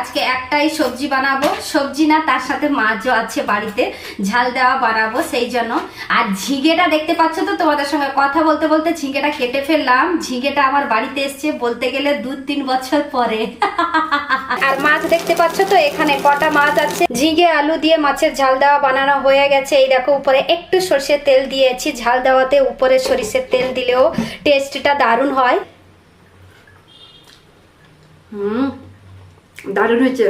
আজকে একটাই সবজি বানাবো। সবজি না, তার সাথে মাছও আছে বাড়িতে। ঝাল দেওয়া বানাবো, সেই জন্য। আর ঝিঙেটা দেখতে পাচ্ছ তো, তোমাদের সঙ্গে কথা বলতে বলতে ঝিঙেটা কেটে ফেললাম। ঝিঙেটা আমার বাড়িতে এসছে বলতে গেলে দু তিন বছর পরে। আর মাছ দেখতে পাচ্ছ তো, এখানে কটা মাছ আছে। ঝিঙে, আলু দিয়ে মাছের ঝাল দেওয়া বানানো হয়ে গেছে। এই দেখো, উপরে একটু সর্ষের তেল দিয়েছি। ঝাল দেওয়াতে উপরে সরিষের তেল দিলেও টেস্টটা দারুণ হয়। হুম। দারুণ হয়েছে।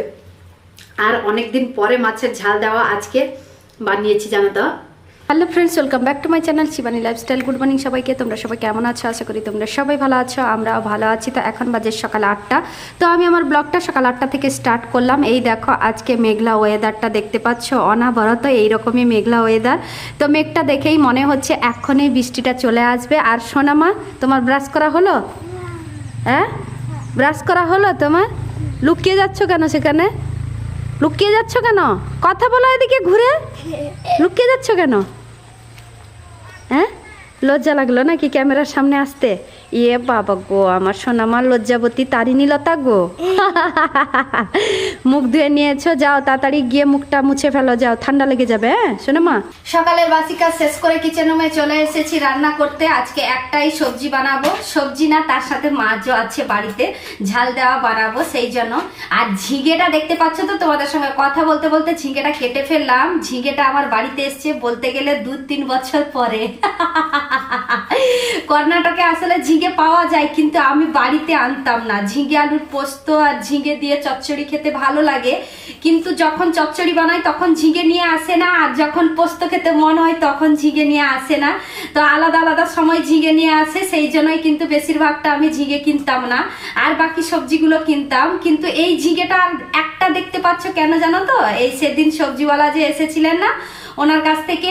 আর অনেকদিন পরে মাছের ঝাল দেওয়া আজকে বানিয়েছি, জানো তো। Hello friends welcome back to my channel Shivani lifestyle good morning সবাইকে, তোমরা সবাই কেমন আছো? আশা করি তোমরা সবাই ভালো আছো, আমরাও ভালো আছি। তো এখন বাজে সকাল আটটা। তো আমি আমার ব্লগটা সকাল আটটা থেকে স্টার্ট করলাম। এই দেখো, আজকে মেঘলা ওয়েদারটা দেখতে পাচ্ছ, অনাবরত এইরকমই মেঘলা ওয়েদার তো মেঘটা দেখেই মনে হচ্ছে এক্ষণেই বৃষ্টিটা চলে আসবে। আর সোনামা, তোমার ব্রাশ করা হলো? হ্যাঁ? ব্রাশ করা হলো তোমার? লুকিয়ে যাচ্ছ কেন সেখানে? লুকিয়ে যাচ্ছ কেন? কথা বলো এদিকে ঘুরে। লুকিয়ে যাচ্ছ কেন? হ্যাঁ? লজ্জা লাগল নাকি ক্যামেরার সামনে আসতে? ইয়ে বাবা গো আমার সোনামার লজ্জাবতী তারিণী লতা গো। মুখ ধুয়ে নিয়েছো যাও তাড়াতাড়ি গিয়ে মুখটা মুছে ফেলো যাও ঠান্ডা লেগে যাবে হ্যাঁ সোনামা? সকালের বাসি কাজ শেষ করে কিচেন রুমে চলে এসেছি রান্না করতে। আজকে একটাই সবজি বানাবো। সবজি না তার সাথে মাছও আছে বাড়িতে। ঝাল দেওয়া বানাবো সেই জন্য। আর ঝিঙেটা দেখতে পাচ্ছ তো তোমাদের সঙ্গে কথা বলতে বলতে ঝিঙেটা কেটে ফেললাম। ঝিঙেটা আমার বাড়িতে এসছে বলতে গেলে দু তিন বছর পরে। কর্ণাটকে আসলে ঝিঙে পাওয়া যায়, কিন্তু আমি বাড়িতে আনতাম না। ঝিঙে আলুর পোস্ত আর ঝিঙে দিয়ে চচ্চড়ি খেতে ভালো লাগে, কিন্তু যখন চচ্চড়ি বানাই তখন ঝিঙে নিয়ে আসে না, আর যখন পোস্ত খেতে মন হয় তখন ঝিঙে নিয়ে আসে না। তো আলাদা আলাদা সময় ঝিঙে নিয়ে আসে, সেই জন্যই কিন্তু বেশিরভাগটা আমি ঝিঙে কিনতাম না, আর বাকি সবজিগুলো কিনতাম। কিন্তু এই ঝিঙেটা আর একটা দেখতে পাচ্ছ কেন জানো তো? এই সেদিন সবজিওয়ালা যে এসেছিলেন না, ওনার কাছ থেকে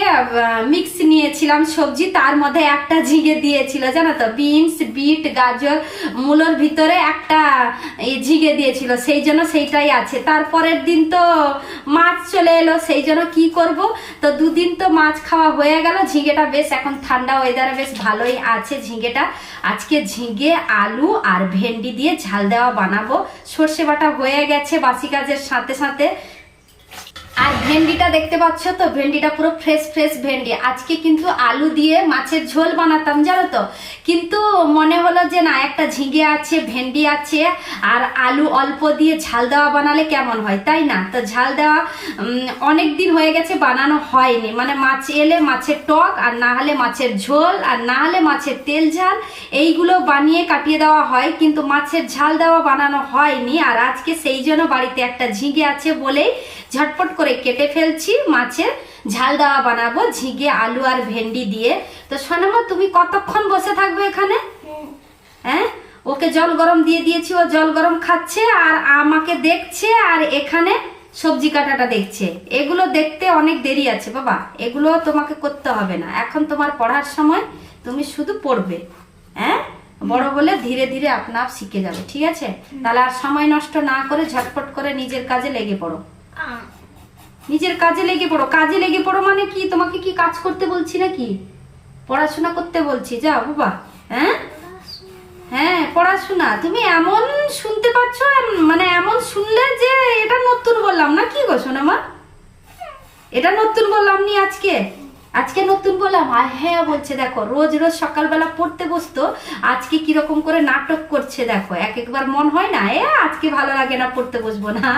মিক্স নিয়েছিলাম সবজি, তার মধ্যে একটা ঝিঙে দিয়েছিল, জানো তো? বিনস বিট গাজর, মূলোর ভিতরে একটা ঝিঙে দিয়েছিল, সেই জন্য সেইটাই আছে। তারপরের দিন তো মাছ চলে এলো, সেই জন্য কি করব? তো দুদিন তো মাছ খাওয়া হয়ে গেল, ঝিঙেটা বেশ এখন ঠান্ডা ওয়েদারে বেশ ভালোই আছে ঝিঙেটা। আজকে ঝিঙে, আলু আর ভেন্ডি দিয়ে ঝাল দেওয়া বানাবো। সর্ষে বাটা হয়ে গেছে, বাসি কাজের সাথে সাথে আর ভেন্ডিটা দেখতে পাচ্ছ তো? ভেন্ডিটা পুরো ফ্রেশ ফ্রেশ ভেন্ডি। আজকে কিন্তু আলু দিয়ে মাছের ঝোল বানাতাম, জানো তো? কিন্তু মনে হলো যে না, একটা ঝিঙে আছে, ভেন্ডি আছে, আর আলু অল্প দিয়ে ঝাল দেওয়া বানালে কেমন হয়, তাই না? তো ঝাল দেওয়া অনেক দিন হয়ে গেছে, বানানো হয়নি। মানে মাছ এলে মাছের টক, আর না হলে মাছের ঝোল, আর না হলে মাছের তেল ঝাল, এইগুলো বানিয়ে কাটিয়ে দেওয়া হয়। কিন্তু মাছের ঝাল দেওয়া বানানো হয়নি, আর আজকে সেই জন্য বাড়িতে একটা ঝিঙে আছে বলেই ঝটপট করে কেটে ফেলছি মাছের ঝাল দেওয়া বানাবো ঝিঙে আলু আর ভেন্ডি দিয়ে। তো সোনামা তুমি কতক্ষণ বসে থাকবে এখানে? হ্যাঁ? ওকে জল গরম দিয়ে দিয়েছি ও জল গরম খাচ্ছে আর আমাকে দেখছে আর এখানে সবজি কাটাটা দেখছে। এগুলো দেখতে অনেক দেরি আছে বাবা। এগুলো তোমাকে করতে হবে না। এখন তোমার পড়ার সময় তুমি শুধু পড়বে। হ্যাঁ? বড় হলে ধীরে ধীরে আপনার শিখে যাবে ঠিক আছে? তাহলে আর সময় নষ্ট না করে ঝটপট করে নিজের কাজে লেগে পড়ো। নিজের কাজে লেগে পড়ো। কাজে লেগে পড়ো মানে কি? তোমাকে কি কাজ করতে বলছি নাকি? পড়াশোনা করতে বলছি। যাও বাবা। হ্যাঁ? হ্যাঁ পড়াশোনা। তুমি এমন শুনতে পাচ্ছ মানে এমন শুনলে যে এটা নতুন বললাম। না কি গো সোনামা? এটা নতুন বললাম নি আজকে? আজকে নতুন বললাম হ্যাঁ বলছে দেখো রোজ রোজ সকালবেলা পড়তে বসতো আজকে কীরকম করে নাটক করছে দেখো এক একবার মন হয় না এ আজকে ভালো লাগে না পড়তে বসবো না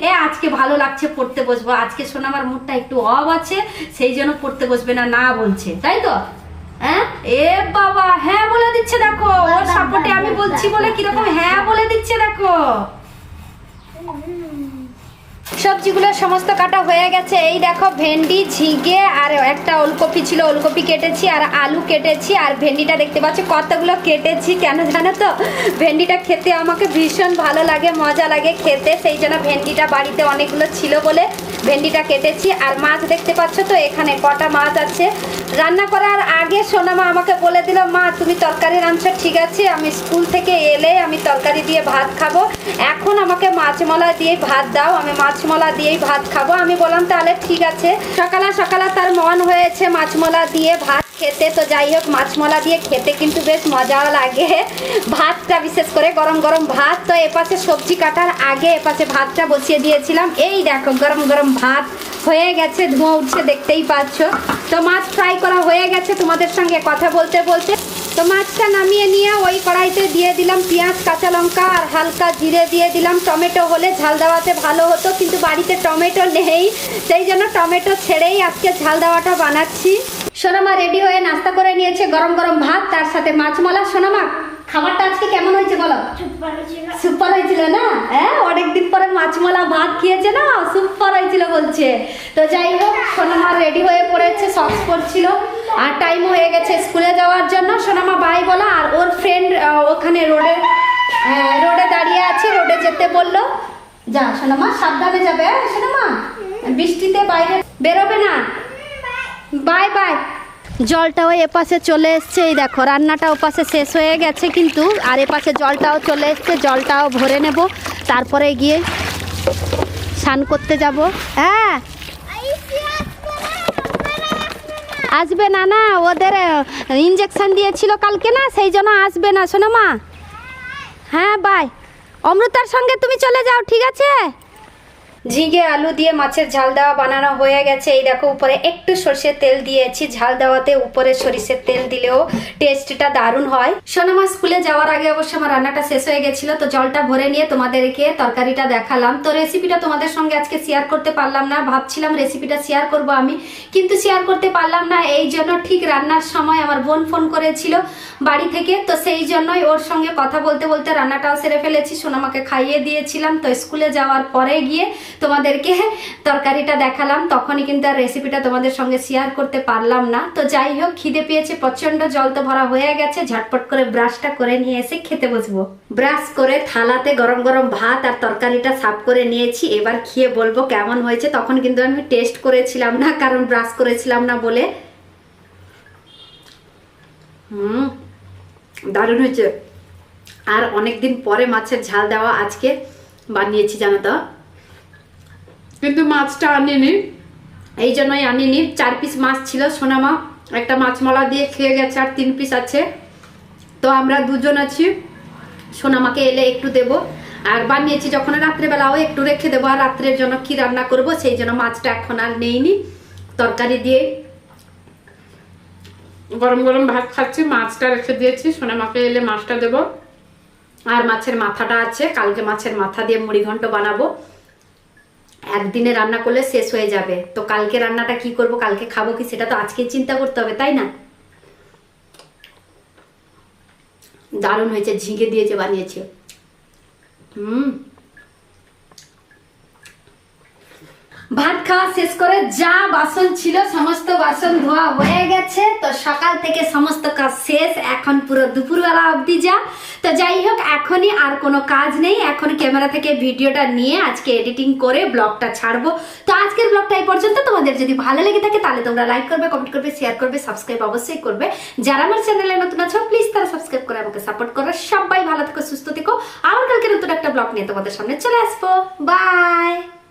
এ আজকে ভালো লাগছে পড়তে বসবো আজকে শোনাবার মুডটা একটু অব আছে সেই জন্য পড়তে বসবে না না বলছে তাই তো? হ্যাঁ এ বাবা হ্যাঁ বলে দিচ্ছে দেখো ওর সাপোর্টে আমি বলছি বলে কীরকম হ্যাঁ বলে দিচ্ছে দেখো। সবজিগুলো সমস্ত কাটা হয়ে গেছে। এই দেখো ভেন্ডি, ঝিঙে আর একটা ওলকপি ছিল। ওলকপি কেটেছি আর আলু কেটেছি আর ভেন্ডিটা দেখতে পাচ্ছ কতগুলো কেটেছি। কেন জানো তো? ভেন্ডিটা খেতে আমাকে ভীষণ ভালো লাগে, মজা লাগে খেতে। সেই জন্য ভেন্ডিটা বাড়িতে অনেকগুলো ছিল বলে ভেন্ডিটা কেটেছি। আর মাছ দেখতে পাচ্ছ তো, এখানে কটা মাছ আছে। রান্না করার আগে সোনামা আমাকে বলে দিল, মা, তুমি তরকারি রাঁধছো, ঠিক আছে? আমি স্কুল থেকে এলে আমি তরকারি দিয়ে ভাত খাব। এখন আমাকে মাছমলা দিয়ে ভাত দাও। আমি মাছমলা দিয়েই ভাত খাব। আমি বললাম, তাহলে ঠিক আছে। সকালে সকালে তার মন হয়েছে মাছমলা দিয়ে ভাত খেতে। তো যাই হোক মাছমলা দিয়ে খেতে কিন্তু বেশ মজাও লাগে। ভাতটা বিশেষ করে গরম গরম ভাত। তো এপাশে সবজি কাটার আগে এপাশে ভাতটা বসিয়ে দিয়েছিলাম। এই দেখো, গরম গরম ভাত হয়ে গেছে, ধোঁয়া উঠছে, দেখতেই পাচ্ছ। তো মাছ ফ্রাই করা হয়ে গেছে। তোমাদের সঙ্গে কথা বলতে বলতে তো মাছটা নামিয়ে নিয়ে ওই কড়াইতে দিয়ে দিলাম পেঁয়াজ কাঁচা লঙ্কা আর হালকা জিরে দিয়ে দিলাম। টমেটো হলে ঝাল দেওয়াতে ভালো হতো কিন্তু বাড়িতে টমেটো নেই সেই জন্য টমেটো ছেড়েই আজকে ঝাল দেওয়াটা বানাচ্ছি। সোনামা রেডি হয়ে নাস্তা করে নিয়েছে গরম গরম ভাত তার সাথে মাছ মলা। সোনামা খাবারটা আজকে কেমন হয়েছে বলো? সুপার হয়েছিল। না? হ্যাঁ অনেকদিন পরে মাছমলা ভাত খেয়েছে না? সুপার হয়েছিল বলছে। তো যাই হোক সোনামা রেডি হয়ে পড়েছে সক্স পরছিল। আর টাইম হয়ে গেছে স্কুলে যাওয়ার জন্য। সোনামা বাই বলা। আর ওর ফ্রেন্ড ওখানে রোডে রোডে দাঁড়িয়ে আছে রোডে যেতে বলল। যা সোনামা সাবধানে যাবে হ্যাঁ, সোনামা? বৃষ্টিতে বাইরে বেরোবে না। বাই বাই জলটাও এপাশে চলে এসছে এই দেখো রান্নাটা ওপাশে শেষ হয়ে গেছে কিন্তু আর এপাশে জলটাও চলে এসছে জলটাও ভরে নেব। তারপরে গিয়ে স্নান করতে যাব। হ্যাঁ আসবে না না, ওদের ইঞ্জেকশন দিয়েছিল কালকে না, সেই জন্য আসবে না, শোনো মা। হ্যাঁ বাই অমৃতার সঙ্গে তুমি চলে যাও, ঠিক আছে? ঝিঙে আলু দিয়ে মাছের ঝাল দেওয়া বানানো হয়ে গেছে। এই দেখো, উপরে একটু সর্ষের তেল দিয়েছি। ঝাল দেওয়াতে উপরে সরিষের তেল দিলেও টেস্টটা দারুণ হয়। সোনামা স্কুলে যাওয়ার আগে অবশ্য আমার রান্নাটা শেষ হয়ে গেছিল, তো জলটা ভরে নিয়ে তোমাদেরকে তরকারিটা দেখালাম। তো রেসিপিটা তোমাদের সঙ্গে আজকে শেয়ার করতে পারলাম না, ভাবছিলাম রেসিপিটা শেয়ার করব আমি, কিন্তু শেয়ার করতে পারলাম না। এই জন্য ঠিক রান্নার সময় আমার বোন ফোন করেছিল বাড়ি থেকে, তো সেই জন্যই ওর সঙ্গে কথা বলতে বলতে রান্নাটাও সেরে ফেলেছি। সোনামাকে খাইয়ে দিয়েছিলাম, তো স্কুলে যাওয়ার পরে গিয়ে তোমাদেরকে তরকারিটা দেখালাম, তখনই কিন্তু আর রেসিপিটা তোমাদের সঙ্গে শেয়ার করতে পারলাম না। তো যাই হোক, খিদে পেয়েছে প্রচণ্ড জল তো ভরা হয়ে গেছে, ঝটপট করে ব্রাশটা করে নিয়ে এসে খেতে বসবো। ব্রাশ করে থালাতে গরম গরম ভাত আর তরকারিটা সাফ করে নিয়েছি, এবার খেয়ে বলব কেমন হয়েছে। তখন কিন্তু আমি টেস্ট করেছিলাম না, কারণ ব্রাশ করেছিলাম না বলে। হুম, দারুণ হয়েছে। আর অনেকদিন পরে মাছের ঝাল দেওয়া আজকে বানিয়েছি, জানো তো? কিন্তু মাছটা আনিনি। এই জন্যই আনিনি। চার পিস মাছ ছিল, সোনামা। একটা মাছ মলা দিয়ে খেয়ে গেছে আর তিন পিস আছে। তো আমরা দুজন আছি। সোনামাকে এলে একটু দেব। আর বানিয়েছি যখন রাত্রেবেলাও একটু রেখে দেবো। আর রাত্রের জন্য কি রান্না করব, সেই জন্য মাছটা এখন আর নেইনি। তরকারি দিয়ে গরম গরম ভাত খাচ্ছি, মাছটা রেখে দিয়েছি। সোনামাকে এলে মাছটা দেবো। আর মাছের মাথাটা আছে, কালকে মাছের মাথা দিয়ে মুড়ি ঘন্ট বানাবো। একদিনে রান্না করলে শেষ হয়ে যাবে। তো কালকে রান্নাটা কি করব, কালকে খাব কি সেটা তো আজকে চিন্তা করতে হবে, তাই না? দারুণ হয়েছে, ঝিঙে দিয়েছে, বানিয়েছে। হুম। ভাত খাওয়া শেষ করে যা বাসন ছিল, সমস্ত বাসন ধোয়া হয়ে গেছে। তো সকাল থেকে সমস্ত কাজ শেষ, এখন পুরো দুপুরবেলা অবধি যা। তো যাই হোক, এখনই আর কোনো কাজ নেই। এখন ক্যামেরা থেকে ভিডিওটা নিয়ে আজকে এডিটিং করে ব্লগটা ছাড়বো। তো আজকের ব্লগটা এই পর্যন্ত। তোমাদের যদি ভালো লেগে থাকে, তাহলে তোমরা লাইক করবে কমেন্ট করবে শেয়ার করবে সাবস্ক্রাইব অবশ্যই করবে। যারা আমার চ্যানেলে নতুন আছো প্লিজ তারা সাবস্ক্রাইব করে আমাকে সাপোর্ট করো। সবাই ভালো থেকো, সুস্থ থেকো। আবার কালকে নতুন একটা ব্লগ নিয়ে তোমাদের সামনে চলে আসব। বাই